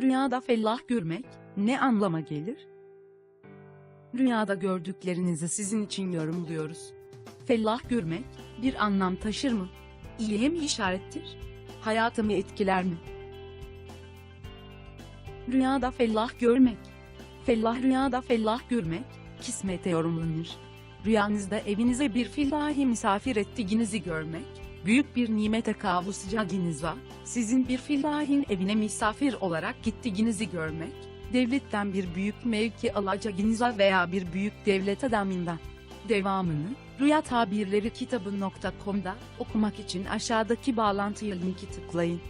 Rüyada fellah görmek ne anlama gelir? Rüyada gördüklerinizi sizin için yorumluyoruz. Fellah görmek bir anlam taşır mı? İyiye mi işarettir? Hayatımı etkiler mi? Rüyada fellah görmek. Fellah rüyada fellah görmek, kismete yorumlanır. Rüyanızda evinize bir fillahi misafir ettiğinizi görmek, büyük bir nimete kavuşacağınıza, sizin bir fillahin evine misafir olarak gittiğinizi görmek, devletten bir büyük mevki alacağınıza veya bir büyük devlet adamından. Devamını, Rüya Tabirleri kitabı.com'da okumak için aşağıdaki bağlantıya linki tıklayın.